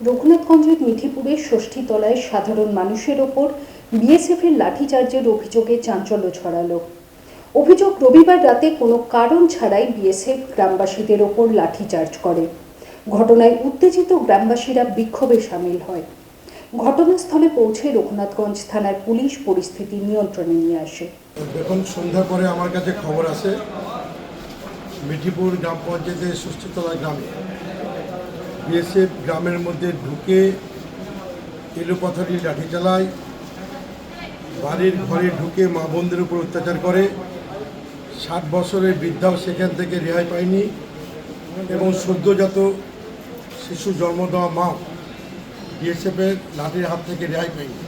রঘুনাথগঞ্জের মিঠিপুরের ষষ্ঠীতলায় সাধারণ মানুষের ওপর বিএসএফের লাঠিচার্জের অভিযোগে চাঞ্চল্য ছড়ালো। অভিযোগ রবিবার রাতে কোনো কারণ ছাড়াই বিএসএফ গ্রামবাসীদের ওপর লাঠিচার্জ করে। ঘটনায় উত্তেজিত গ্রামবাসীরা বিক্ষোভে সামিল হয়। ঘটনাস্থলে পৌঁছে রঘুনাথগঞ্জ থানার পুলিশ পরিস্থিতি নিয়ন্ত্রণে নিয়ে আসে। দেখুন, সন্ধ্যার পরে আমার কাছে খবর আসে মিঠিপুর গ্রাম পঞ্চায়েতের ষষ্ঠীতলা গ্রামে। বিএসএফ গ্রামের মধ্যে ঢুকে এলোপাথারি লাঠি চালায়, বাড়ির ঘরে ঢুকে মা বোনদের উপর অত্যাচার করে। ষাট বছরের বৃদ্ধাও সেখান থেকে রেহাই পায়নি এবং সদ্যজাত শিশু জন্ম দেওয়া মাও বিএসএফের লাঠির হাত থেকে রেহাই পায়নি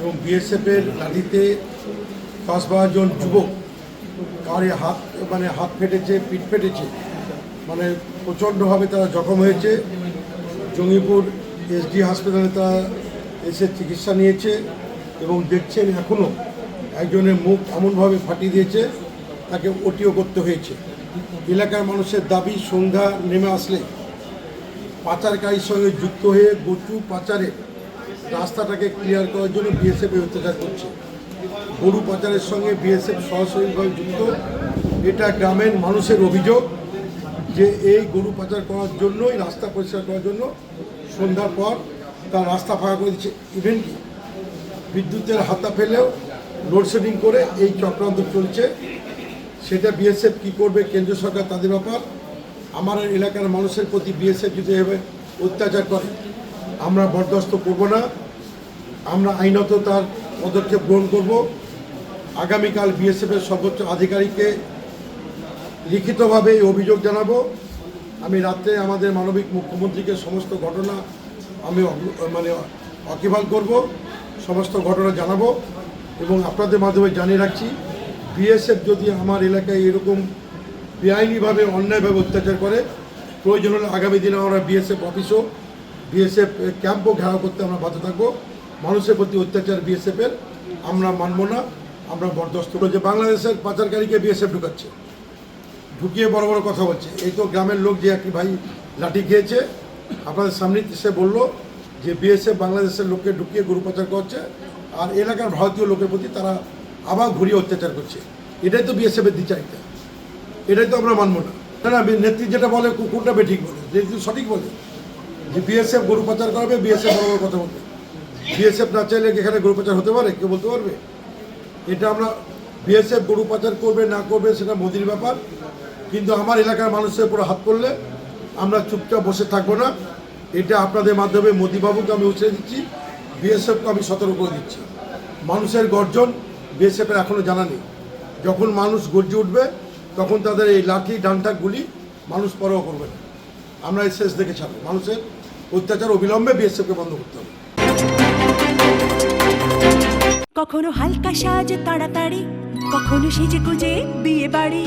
এবং বিএসএফের লাঠিতে পাঁচ বারো জন যুবক কারে হাত মানে হাত ফেটেছে, পিঠ ফেটেছে। মানে প্রচণ্ডভাবে তারা জখম হয়েছে। জঙ্গিপুর এসডি হাসপাতালে তারা এসে চিকিৎসা নিয়েছে এবং দেখছেন এখনও একজনের মুখ এমনভাবে ফাটিয়ে দিয়েছে, তাকে ওটিও করতে হয়েছে। এলাকার মানুষের দাবি, সন্ধ্যা নেমে আসলে পাচারকারীর সঙ্গে যুক্ত হয়ে গচু পাচারে রাস্তাটাকে ক্লিয়ার করার জন্য বিএসএফ অত্যাচার করছে। গরু পাচারের সঙ্গে বিএসএফ সরাসরিভাবে যুক্ত। এটা গ্রামের মানুষের অভিযোগ। যে এই গরু পাচার করার জন্যই, রাস্তা পরিষ্কার করার জন্য সন্ধ্যার পর তার রাস্তা ফাঁকা করে দিচ্ছে। ইভেন কি, বিদ্যুতের হাতা ফেলেও লোডশেডিং করে এই চক্রান্ত চলছে। সেটা বিএসএফ কী করবে কেন্দ্র সরকার তাদের ব্যাপার। আমার এলাকার মানুষের প্রতি বিএসএফ যদি এভাবে অত্যাচার করে, আমরা বরদাস্ত করব না। আমরা আইনত তার পদক্ষেপ গ্রহণ করব। আগামীকাল বিএসএফের সর্বোচ্চ আধিকারিককে লিখিতভাবে এই অভিযোগ জানাব। আমি রাত্রে আমাদের মানবিক মুখ্যমন্ত্রীকে সমস্ত ঘটনা আমি মানে অকিভাল করব, সমস্ত ঘটনা জানাব এবং আপনাদের মাধ্যমে জানিয়ে রাখছি, বিএসএফ যদি আমার এলাকায় এরকম বেআইনিভাবে অন্যায়ভাবে অত্যাচার করে, প্রয়োজন হলে আগামী দিনে আমরা বিএসএফ অফিসও, বিএসএফ ক্যাম্পও ঘেরাও করতে আমরা বাধ্য থাকব। মানুষের প্রতি অত্যাচার বিএসএফের, আমরা মানব না, আমরা বরদাস্ত করব। যে বাংলাদেশের পাচারকারীকে বিএসএফ ঢুকাচ্ছে। ঢুকিয়ে বড় বড় কথা বলছে। এই তো গ্রামের লোক যে একটি ভাই লাঠি খেয়েছে, আপনাদের সামনে সে বলল যে বিএসএফ বাংলাদেশের লোককে ঢুকিয়ে গরু পাচার করছে আর এলাকার ভারতীয় লোকের প্রতি তারা আবার ঘুরিয়ে অত্যাচার করছে। এটাই তো বিএসএফের দ্বিচারিতা এটাই তো আমরা মানব না। না নেত্রী যেটা বলে কোনটা বেঠিক বলে? নেত্রী সঠিক বলে। যে বিএসএফ গরু পাচার করবে, বিএসএফ বড় বড় কথা বলবে। বিএসএফ না চাইলে এখানে গরু পাচার হতে পারে? কেউ বলতে পারবে? এটা আমরা বিএসএফ গরু পাচার করবে, না করবে, সেটা মোদির ব্যাপার। কিন্তু আমার এলাকার মানুষের উপর হাত করলে আমরা চুপচাপ বসে থাকব না। এটা আপনাদের মাধ্যমে মোদিবাবুকে আমি উৎসাহ দিচ্ছি, বিএসএফকে আমি সতর্ক করে দিচ্ছি। মানুষের গর্জন বিএসএফের এখনও জানা নেই। যখন মানুষ গর্জে উঠবে, তখন তাদের এই লাঠি, ডান্টা, গুলি মানুষ পরোয়া করবে না। আমরা এই শেষ দেখে ছাড়বো। মানুষের অত্যাচার অবিলম্বে বিএসএফকে বন্ধ করতে হবে। কখনো হালকা সাজ তাড়াতাড়ি, কখনো সেজে গুজে বিয়ে বাড়ি